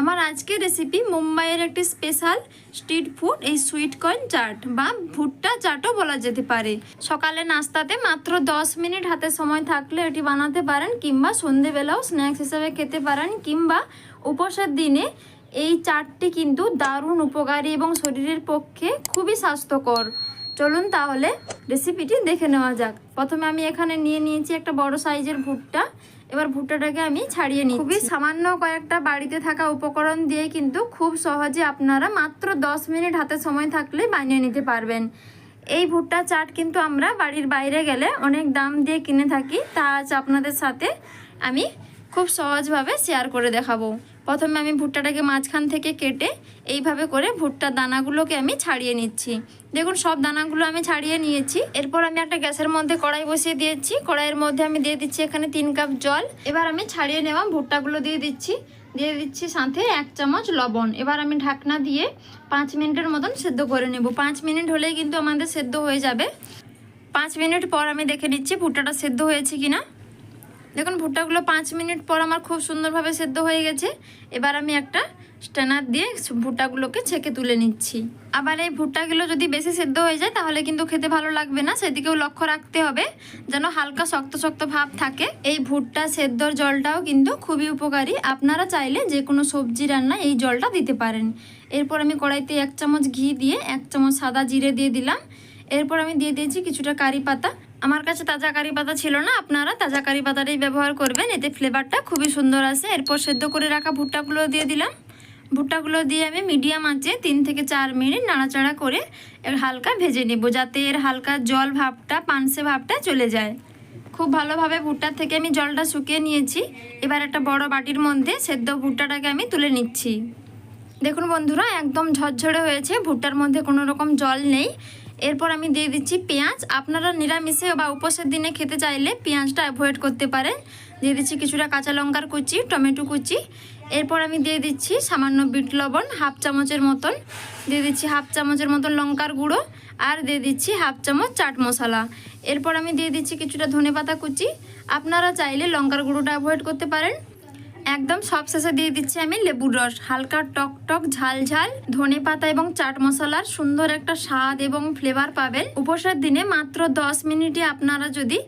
আমার আজকের রেসিপি মুম্বাইয়ের একটি স্পেশাল স্ট্রিট ফুড এই সুইট কর্ন চাট বা ভুট্টা চাটও বলা যেতে পারে। সকালে নাস্তাতে মাত্র 10 মিনিট হাতে সময় থাকলে এটি বানাতে পারেন কিংবা সন্ধেবেলাও স্ন্যাক্স হিসেবে খেতে পারেন কিংবা উপোসের দিনে এই চাটটি কিন্তু দারুণ উপকারী এবং শরীরের পক্ষে খুবই স্বাস্থ্যকর। চলুন তাহলে রেসিপিটি দেখে নেওয়া যাক। প্রথমে আমি এখানে নিয়ে নিয়েছি একটা বড় সাইজের ভুট্টা। এবার ভুট্টাটাকে আমি ছাড়িয়ে নিই খুবই সামান্য কয়েকটা বাড়িতে থাকা উপকরণ দিয়ে কিন্তু খুব সহজে আপনারা মাত্র 10 মিনিট হাতে সময় থাকলে বানিয়ে নিতে পারবেন। এই ভুট্টা চাট কিন্তু আমরা বাড়ির বাইরে গেলে অনেক দাম দিয়ে কিনে থাকি। তা আজ আপনাদের সাথে আমি খুব সহজভাবে শেয়ার করে দেখাবো। প্রথমে আমি ভুট্টাটাকে মাঝখান থেকে কেটে এইভাবে করে ভুট্টার দানাগুলোকে আমি ছাড়িয়ে নিচ্ছি। দেখুন, সব দানাগুলো আমি ছাড়িয়ে নিয়েছি। এরপর আমি একটা গ্যাসের মধ্যে কড়াই বসিয়ে দিয়েছি। কড়াইয়ের মধ্যে আমি দিয়ে দিচ্ছি এখানে তিন কাপ জল। এবার আমি ছাড়িয়ে নেওয়া ভুট্টাগুলো দিয়ে দিচ্ছি। দিয়ে দিচ্ছি সাথে এক চামচ লবণ। এবার আমি ঢাকনা দিয়ে পাঁচ মিনিটের মতন সেদ্ধ করে নেব। পাঁচ মিনিট হলেই কিন্তু আমাদের সেদ্ধ হয়ে যাবে। পাঁচ মিনিট পর আমি দেখে নিচ্ছি ভুট্টাটা সেদ্ধ হয়েছে কিনা। দেখুন, ভুট্টাগুলো পাঁচ মিনিট পর আমার খুব সুন্দরভাবে সেদ্ধ হয়ে গেছে। এবার আমি একটা স্ট্যানার দিয়ে ভুট্টাগুলোকে ছেঁকে তুলে নিচ্ছি। আবার এই ভুট্টাগুলো যদি বেশি সেদ্ধ হয়ে যায়, তাহলে কিন্তু খেতে ভালো লাগবে না। সেদিকেও লক্ষ্য রাখতে হবে, যেন হালকা শক্ত শক্ত ভাব থাকে। এই ভুট্টা সেদ্ধর জলটাও কিন্তু খুবই উপকারী। আপনারা চাইলে যে কোনো সবজি রান্না এই জলটা দিতে পারেন। এরপর আমি কড়াইতে এক চামচ ঘি দিয়ে, এক চামচ সাদা জিরে দিয়ে দিলাম। এরপর আমি দিয়ে দিয়েছি কিছুটা কারি পাতা। আমার কাছে তাজা কারি পাতা ছিল না, আপনারা তাজা কারি পাতাটাই ব্যবহার করবেন। এতে ফ্লেভারটা খুবই সুন্দর আসে এরপর সেদ্ধ করে রাখা ভুট্টাগুলো দিয়ে দিলাম। ভুট্টাগুলো দিয়ে আমি মিডিয়াম আঁচে তিন থেকে চার মিনিট নাড়াচাড়া করে এর হালকা ভেজে নেব, যাতে এর হালকা জল ভাবটা, পানসে ভাবটা চলে যায়। খুব ভালোভাবে ভুট্টার থেকে আমি জলটা শুকিয়ে নিয়েছি। এবার একটা বড় বাটির মধ্যে সেদ্ধ ভুট্টাটাকে আমি তুলে নিচ্ছি। দেখুন বন্ধুরা, একদম ঝরঝরে হয়েছে। ভুট্টার মধ্যে কোনো রকম জল নেই। এরপর আমি দিয়ে দিচ্ছি পেঁয়াজ। আপনারা নিরামিষে বা উপোসের দিনে খেতে চাইলে পেঁয়াজটা অ্যাভয়েড করতে পারেন। দিয়ে দিচ্ছি কিছুটা কাঁচা লঙ্কার কুচি, টমেটো কুচি। এরপর আমি দিয়ে দিচ্ছি সামান্য বিট লবণ, হাফ চামচের মতন। দিয়ে দিচ্ছি হাফ চামচের মতন লঙ্কার গুঁড়ো আর দিয়ে দিচ্ছি হাফ চামচ চাট মশলা। এরপর আমি দিয়ে দিচ্ছি কিছুটা ধনেপাতা কুচি। আপনারা চাইলে লঙ্কার গুঁড়োটা অ্যাভয়েড করতে পারেন। একদম সব শেষে দিয়ে দিচ্ছি আমি লেবুর রস। হালকা টক টক, ঝাল ঝাল, ধনে পাতা এবং চাট মশলার সুন্দর একটা স্বাদ এবং ফ্লেভার পাবেন। উপোসের দিনে মাত্র 10 মিনিটে আপনারা যদি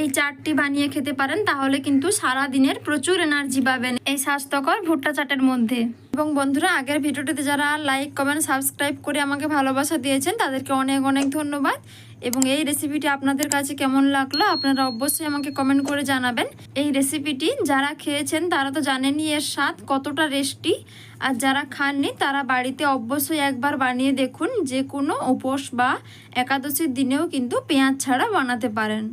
এই চাটটি বানিয়ে খেতে পারেন, তাহলে কিন্তু সারা দিনের প্রচুর এনার্জি পাবেন এই স্বাস্থ্যকর ভুট্টা চাটের মধ্যে। এবং বন্ধুরা, আগের ভিডিওটিতে যারা লাইক কমেন্ট সাবস্ক্রাইব করে আমাকে ভালোবাসা দিয়েছেন, তাদেরকে অনেক অনেক ধন্যবাদ। এবং এই রেসিপিটি আপনাদের কাছে কেমন লাগল, আপনারা অবশ্যই আমাকে কমেন্ট করে জানাবেন। এই রেসিপিটি যারা খেয়েছেন, তারা তো জানেনই এর স্বাদ কতটা রেস্টি আর যারা খাননি, তারা বাড়িতে অবশ্যই একবার বানিয়ে দেখুন যে কোনো উপোস বা একাদশীর দিনেও কিন্তু পেঁয়াজ ছাড়া বানাতে পারেন।